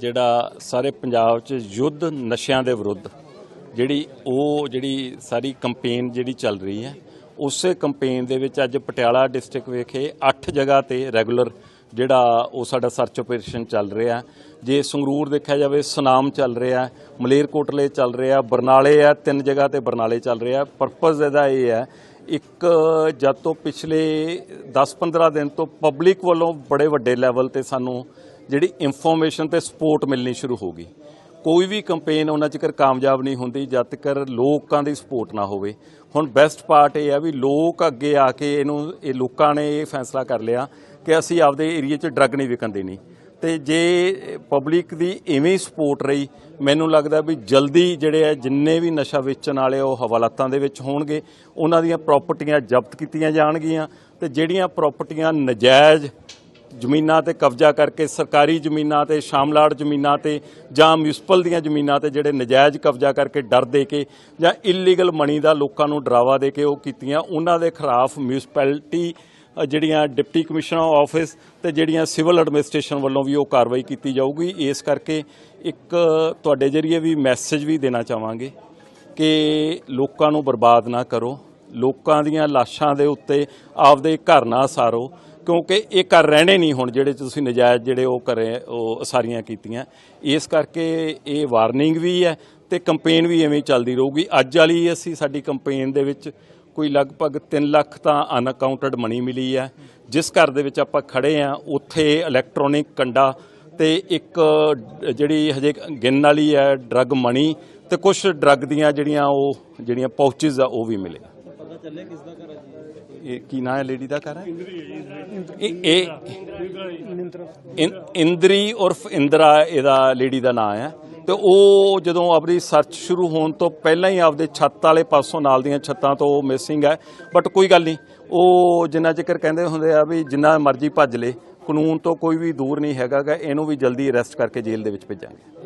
ਜਿਹੜਾ ਸਾਰੇ ਪੰਜਾਬ 'ਚ ਯੁੱਧ ਨਸ਼ਿਆਂ ਦੇ ਵਿਰੁੱਧ, ਜਿਹੜੀ ਉਹ ਜਿਹੜੀ ਸਾਰੀ ਕੰਪੇਨ ਜਿਹੜੀ ਚੱਲ ਰਹੀ ਹੈ, ਉਸੇ ਕੰਪੇਨ ਦੇ ਵਿੱਚ ਅੱਜ ਪਟਿਆਲਾ ਡਿਸਟ੍ਰਿਕਟ ਵਿਖੇ 8 ਜਗ੍ਹਾ ਤੇ ਰੈਗੂਲਰ ਜਿਹੜਾ ਉਹ ਸਾਡਾ ਸਰਚ ਆਪਰੇਸ਼ਨ ਚੱਲ ਰਿਹਾ ਜੇ ਸੰਗਰੂਰ ਦੇਖਿਆ ਜਾਵੇ, ਸੁਨਾਮ ਚੱਲ ਰਿਹਾ ਮਲੇਰਕੋਟਲੇ ਚੱਲ ਰਿਹਾ, ਬਰਨਾਲੇ ਆ ਤਿੰਨ ਜਗ੍ਹਾ ਤੇ ਬਰਨਾਲੇ ਚੱਲ ਰਿਹਾ ਪਰਪਸ ਇਹਦਾ ਇਹ ਹੈ, ਇੱਕ ਜਦ ਤੋਂ ਪਿਛਲੇ 10-15 ਦਿਨ ਤੋਂ ਪਬਲਿਕ ਵੱਲੋਂ ਬੜੇ ਵੱਡੇ ਲੈਵਲ ਤੇ ਸਾਨੂੰ ਜਿਹੜੀ ਇਨਫੋਰਮੇਸ਼ਨ ਤੇ ਸਪੋਰਟ ਮਿਲਣੀ ਸ਼ੁਰੂ ਹੋ ਗਈ। ਕੋਈ ਵੀ ਕੰਪੇਨ ਉਹਨਾਂ ਚਿਕਰ ਕਾਮਯਾਬ ਨਹੀਂ ਹੁੰਦੀ, ਜਦ ਤੱਕ ਲੋਕਾਂ ਦੀ ਸਪੋਰਟ ਨਾ ਹੋਵੇ। ਹੁਣ ਬੈਸਟ ਪਾਰਟ ਇਹ ਆ ਵੀ ਲੋਕ ਅੱਗੇ ਆ ਕੇ ਇਹਨੂੰ, ਇਹ ਲੋਕਾਂ ਨੇ ਇਹ ਫੈਸਲਾ ਕਰ ਲਿਆ ਕਿ ਅਸੀਂ ਆਪਦੇ ਏਰੀਆ 'ਚ ਡਰੱਗ ਨਹੀਂ ਵਿਕਣ ਦੇਣੀ। ਤੇ ਜੇ ਪਬਲਿਕ ਦੀ ਇਵੇਂ ਸਪੋਰਟ ਰਹੀ, ਮੈਨੂੰ ਲੱਗਦਾ ਵੀ ਜਲਦੀ ਜਿਹੜੇ ਆ, ਜਿੰਨੇ ਵੀ ਨਸ਼ਾ ਵੇਚਣ ਵਾਲੇ ਉਹ ਹਵਾਲਾਤਾਂ ਦੇ ਵਿੱਚ ਹੋਣਗੇ। ਉਹਨਾਂ ਦੀਆਂ ਪ੍ਰਾਪਰਟੀਆਂ ਜ਼ਬਤ ਕੀਤੀਆਂ ਜਾਣਗੀਆਂ ਤੇ ਜਿਹੜੀਆਂ ਪ੍ਰਾਪਰਟੀਆਂ ਨਜਾਇਜ਼ ਜ਼ਮੀਨਾਂ ਤੇ ਕਬਜ਼ਾ ਕਰਕੇ ਸਰਕਾਰੀ ਜ਼ਮੀਨਾਂ ਤੇ, ਸ਼ਾਮਲਾੜ ਜ਼ਮੀਨਾਂ ਤੇ ਜਾਂ ਮਿਊਨਿਸਪਲ ਦੀਆਂ ਜ਼ਮੀਨਾਂ ਤੇ ਜਿਹੜੇ ਨਜਾਇਜ਼ ਕਬਜ਼ਾ ਕਰਕੇ ਡਰ ਦੇ ਕੇ ਜਾਂ ਇਲੀਗਲ ਮਨੀ ਦਾ ਲੋਕਾਂ ਨੂੰ ਡਰਾਵਾ ਦੇ ਕੇ ਉਹ ਕੀਤੀਆਂ, ਉਹਨਾਂ ਦੇ ਖਿਲਾਫ ਮਿਊਨਿਸਪੈਲਿਟੀ ਜਿਹੜੀਆਂ ਡਿਪਟੀ ਕਮਿਸ਼ਨਰ ਆਫਿਸ ਤੇ ਜਿਹੜੀਆਂ ਸਿਵਲ ਐਡਮਿਨਿਸਟ੍ਰੇਸ਼ਨ ਵੱਲੋਂ ਵੀ ਉਹ ਕਾਰਵਾਈ ਕੀਤੀ ਜਾਊਗੀ। ਇਸ ਕਰਕੇ ਇੱਕ ਤੁਹਾਡੇ ਜਰੀਏ ਵੀ ਮੈਸੇਜ ਵੀ ਦੇਣਾ ਚਾਹਾਂਗੇ ਕਿ ਲੋਕਾਂ ਨੂੰ ਬਰਬਾਦ ਨਾ ਕਰੋ, ਲੋਕਾਂ ਦੀਆਂ ਲਾਸ਼ਾਂ ਦੇ ਉੱਤੇ ਆਪਦੇ ਘਰ ਨਾ ਸਾਰੋ। ਕਿਉਂਕਿ ਇਹ ਘਰ ਰਹਿਣੇ ਨਹੀਂ ਹੁਣ ਜਿਹੜੇ ਤੁਸੀਂ ਨਜਾਇਜ਼ ਜਿਹੜੇ ਉਹ ਕਰੇ ਉਹ ਸਾਰੀਆਂ ਕੀਤੀਆਂ। ਇਸ ਕਰਕੇ ਇਹ ਵਾਰਨਿੰਗ ਵੀ ਹੈ ਤੇ ਕੰਪੇਨ ਵੀ ਐਵੇਂ ਚੱਲਦੀ ਰਹੂਗੀ। ਅੱਜ ਵਾਲੀ ਅਸੀਂ ਸਾਡੀ ਕੰਪੇਨ ਦੇ ਵਿੱਚ ਕੋਈ ਲਗਭਗ 3 ਲੱਖ ਤਾਂ ਅਨਅਕਾਊਂਟਡ ਮਨੀ ਮਿਲੀ ਹੈ। ਜਿਸ ਘਰ ਦੇ ਵਿੱਚ ਆਪਾਂ ਖੜੇ ਆ ਉੱਥੇ ਇਲੈਕਟ੍ਰੋਨਿਕ ਕੰਡਾ ਤੇ ਇੱਕ ਜਿਹੜੀ ਹਜੇ ਗਿਣਨ ਵਾਲੀ ਹੈ ਡਰੱਗ ਮਨੀ ਤੇ ਕੁਝ ਡਰੱਗ ਦੀਆਂ ਜਿਹੜੀਆਂ ਉਹ, ਜਿਹੜੀਆਂ ਪਾਊਚਸ ਆ, ਉਹ ਵੀ ਮਿਲੇ ਚੱਲਿਆ? ਕਿਸ ਦਾ ਘਰ ਹੈ ਜੀ? ਇਹ ਕੀ ਨਾਂ ਹੈ? ਲੇਡੀ ਦਾ ਘਰ ਹੈ? ਇਹ ਇਹ ਇੰ- ਇੰਦਰੀ ਉਰਫ ਇੰਦਰਾ ਇਹਦਾ ਲੇਡੀ ਦਾ ਨਾਂ ਹੈ। ਤੇ ਉਹ ਜਦੋਂ ਆਪਣੀ ਸਰਚ ਸ਼ੁਰੂ ਹੋਣ ਤੋਂ ਪਹਿਲਾਂ ਹੀ ਆਪਦੇ ਛੱਤ ਵਾਲੇ ਪਾਸੋਂ ਨਾਲ ਦੀਆਂ ਛੱਤਾਂ ਤੋਂ ਮਿਸਿੰਗ ਹੈ। ਬਟ ਕੋਈ ਗੱਲ ਨਹੀਂ। ਉਹ ਜਿੰਨਾ ਚਿਰ ਕਹਿੰਦੇ ਹੁੰਦੇ ਆ ਵੀ ਜਿੰਨਾ ਮਰਜ਼ੀ ਭੱਜ ਲੇ ਕਾਨੂੰਨ ਤੋਂ ਕੋਈ ਵੀ ਦੂਰ ਨਹੀਂ ਹੈਗਾਗਾ ਇਹਨੂੰ ਵੀ ਜਲਦੀ ਅਰੈਸਟ ਕਰਕੇ ਜੇਲ੍ਹ ਦੇ ਵਿੱਚ ਭੇਜਾਂਗੇ।